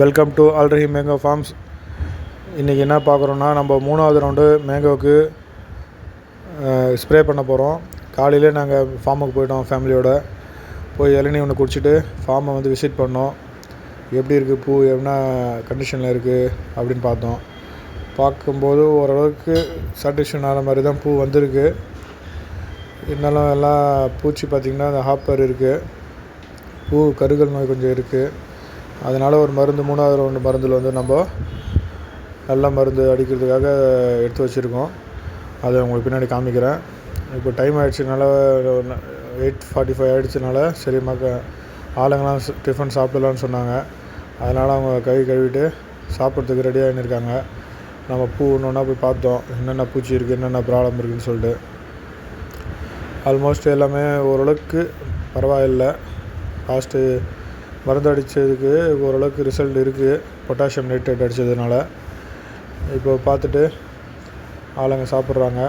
Welcome to ஆல்ரஹி mango farms இன்றைக்கி என்ன பார்க்குறோன்னா நம்ம மூணாவது ரவுண்டு மேங்கோவுக்கு ஸ்ப்ரே பண்ண போகிறோம் காலையிலே நாங்கள் ஃபார்முக்கு போயிட்டோம் ஃபேமிலியோட போய் இளநீ ஒன்று குடிச்சிட்டு ஃபார்மை வந்து விசிட் பண்ணோம். எப்படி இருக்குது பூ என்ன கண்டிஷனில் இருக்குது அப்படின்னு பார்த்தோம். பார்க்கும்போது ஓரளவுக்கு சாட்டிஸ்ஃபேக்ஷன் ஆன மாதிரி தான் பூ வந்திருக்கு. இருந்தாலும் எல்லாம் பூச்சி பார்த்திங்கன்னா அந்த ஹாப்பர் இருக்குது பூ கருகல் நோய் கொஞ்சம் இருக்குது அதனால் ஒரு மருந்து மூணாவது ரவுண்டு மருந்தில் வந்து நம்ம நல்ல மருந்து அடிக்கிறதுக்காக எடுத்து வச்சுருக்கோம். அதை உங்களுக்கு பின்னாடி காமிக்கிறேன். இப்போ டைம் ஆகிடுச்சினால எயிட் ஃபார்ட்டி ஃபைவ் ஆகிடுச்சினால சரி மக்க ஆளுங்களாம் டிஃபன் சாப்பிடலான்னு சொன்னாங்க. அதனால் அவங்க கை கழுவிட்டு சாப்பிட்றதுக்கு ரெடியாக இருக்காங்க. நம்ம பூ ஒன்று ஒன்றா போய் பார்த்தோம். என்னென்ன பூச்சி இருக்குது என்னென்ன ப்ராப்ளம் இருக்குதுன்னு சொல்லிட்டு. ஆல்மோஸ்ட் எல்லாமே ஓரளவுக்கு பரவாயில்லை. லாஸ்ட்டு மருந்து அடித்ததுக்கு ஓரளவுக்கு ரிசல்ட் இருக்குது பொட்டாசியம் நைட்ரேட் அடித்ததுனால இப்போ பார்த்துட்டு ஆளுங்க சாப்பிட்றாங்க.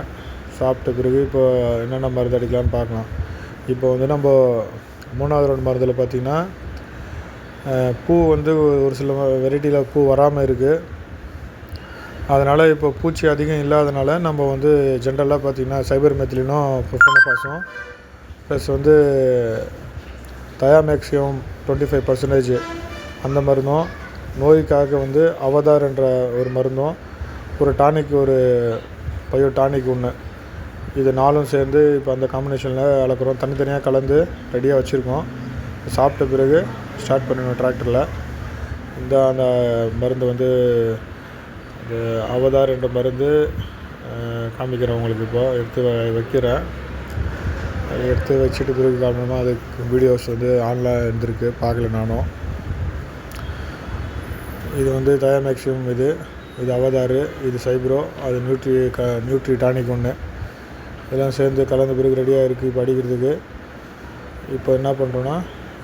சாப்பிட்ட பிறகு இப்போ என்னென்ன மருந்து அடிக்கலான்னு பார்க்கலாம். இப்போ வந்து நம்ம மூணாவது ரவுண்ட் மருந்தில் பார்த்திங்கன்னா பூ வந்து ஒரு சில வெரைட்டியில் பூ வராமல் இருக்குது அதனால் இப்போ பூச்சி அதிகம் இல்லாதனால நம்ம வந்து ஜென்ரலாக பார்த்திங்கன்னா சைபர் மெத்திலினும் ப்ரொஃபனோஃபாஸும் ப்ளஸ் வந்து தயாமேக்ஸியம் டுவெண்ட்டி ஃபைவ் பர்சன்டேஜ் அந்த மருந்தும் நோய்க்காக வந்து அவதார் என்ற ஒரு மருந்தும் ஒரு டானிக் ஒரு பயோ டானிக் ஒன்று இது நாலும் சேர்ந்து இப்போ அந்த காம்பினேஷனில் அளக்குறோம். தனித்தனியாக கலந்து ரெடியாக வச்சுருக்கோம். சாப்பிட்ட பிறகு ஸ்டார்ட் பண்ணணும் டிராக்டரில் இந்த அந்த மருந்து வந்து அவதார் என்ற மருந்து காமிக்கிறேன் உங்களுக்கு இப்போ. எடுத்து வ- வைக்கிறேன். எடுத்து வச்சுட்டு பிறகு காரணமாக அதுக்கு வீடியோஸ் வந்து ஆன்லைன் இருந்திருக்கு. பார்க்கல நானும். இது வந்து தயாமேக்சியம் இது. இது அவதார் இது சைப்ரோ அது நியூட்ரி க நியூட்ரி டானிக் ஒன்று இதெல்லாம் சேர்ந்து கலந்த பிறகு ரெடியாக இருக்குது இப்போ அடிக்கிறதுக்கு. இப்போ என்ன பண்ணுறோன்னா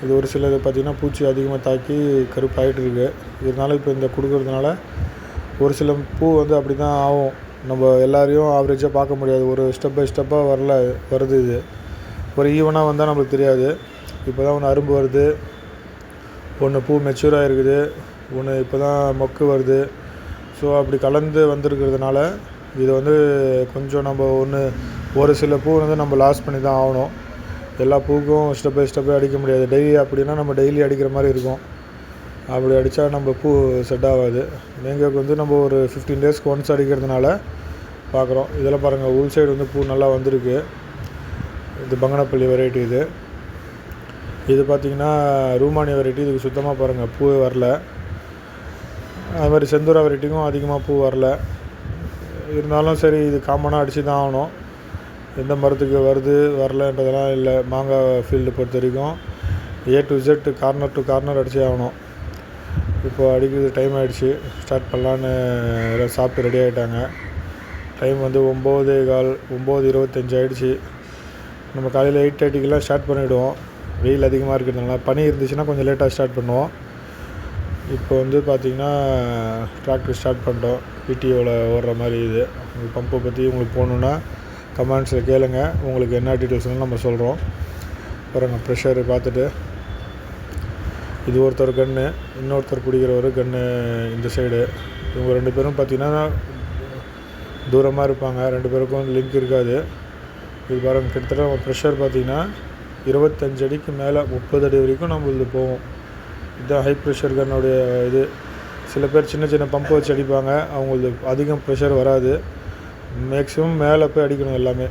இது ஒரு சிலது பார்த்திங்கன்னா பூச்சி அதிகமாக தாக்கி கருப்பாகிட்டு இருக்குது இதனால் இப்போ இந்த கொடுக்கறதுனால ஒரு சில பூ வந்து அப்படி தான் ஆகும். நம்ம எல்லாரையும் ஆவரேஜாக பார்க்க முடியாது. ஒரு ஸ்டெப் பை ஸ்டெப்பாக வரல வருது இது. ஒரு ஈவனாக வந்தால் நம்மளுக்கு தெரியாது. இப்போ தான் ஒன்று அரும்பு வருது. ஒன்று பூ மெச்சூராக இருக்குது ஒன்று இப்போ தான் மொக்கு வருது. ஸோ அப்படி கலந்து வந்திருக்கிறதுனால இது வந்து கொஞ்சம் நம்ம ஒன்று ஒரு சில பூ வந்து நம்ம லாஸ் பண்ணி தான் ஆகணும். எல்லா பூக்கும் ஸ்டெப் பை ஸ்டெப்பே அடிக்க முடியாது. டெய்லி அப்படின்னா நம்ம டெய்லி அடிக்கிற மாதிரி இருக்கும். அப்படி அடித்தா நம்ம பூ செட் ஆகாது. மேங்கோக்கு வந்து நம்ம ஒரு ஃபிஃப்டீன் டேஸ்க்கு ஒன்ஸ் அடிக்கிறதுனால பார்க்குறோம் இதெல்லாம் பாருங்கள் உள் சைடு வந்து பூ நல்லா வந்திருக்கு. இது பங்கனப்பள்ளி வெரைட்டி இது. இது பார்த்திங்கன்னா ரூமானி வெரைட்டி இதுக்கு சுத்தமாக பாருங்கள் பூவே வரல. அது மாதிரி செந்தூரா வெரைட்டிக்கும் அதிகமாக பூ வரல. இருந்தாலும் சரி இது காமனாக அடித்து தான் ஆகணும். எந்த மரத்துக்கு வருது வரலன்றதெல்லாம் இல்லை. மாங்காய் ஃபீல்டு பொறுத்த வரைக்கும் A to Z corner to corner அடித்து ஆகணும். இப்போ அடிக்கிறது டைம் ஆகிடுச்சு ஸ்டார்ட் பண்ணலான்னு எல்லாம் சாப்பிட்டு ரெடி ஆகிட்டாங்க டைம் வந்து ஒம்பது கால் ஒம்பது இருபத்தஞ்சி ஆகிடுச்சு நம்ம காலையில் எயிட் தேர்ட்டிக்கெல்லாம் ஸ்டார்ட் பண்ணிவிடுவோம் வெயில் அதிகமாக இருக்கிறதுனால. பனி இருந்துச்சுன்னா கொஞ்சம் லேட்டாக ஸ்டார்ட் பண்ணுவோம். இப்போ வந்து பார்த்திங்கன்னா டிராக்டர் ஸ்டார்ட் பண்ணிட்டோம். பிடிஓவில் ஓடுற மாதிரி இது. உங்கள் பம்பை பற்றி உங்களுக்கு போகணுன்னா கமெண்ட்ஸில் கேளுங்க. உங்களுக்கு என்ன டீட்டெயில்ஸ்னு நம்ம சொல்கிறோம் பாருங்கள் ப்ரெஷரு பார்த்துட்டு. இது ஒருத்தர் கன்று இன்னொருத்தர் குடிக்கிறவர் கன்று இந்த சைடு இவங்க ரெண்டு பேரும் பார்த்திங்கன்னா தூரமாக இருப்பாங்க. ரெண்டு பேருக்கும் லிங்க் இருக்காது. இது பாருங்கள் கிட்டத்தட்ட நம்ம ப்ரெஷர் பார்த்திங்கன்னா இருபத்தஞ்சு அடிக்கு மேலே முப்பது அடி வரைக்கும் நம்ம இது போவோம். இதுதான் ஹை ப்ரெஷர் கன்னுடைய இது. சில பேர் சின்ன சின்ன பம்பு வச்சு அடிப்பாங்க. அவங்களுக்கு அதிகம் ப்ரெஷர் வராது. மேக்ஸிமம் மேலே போய் அடிக்கணும் எல்லாமே.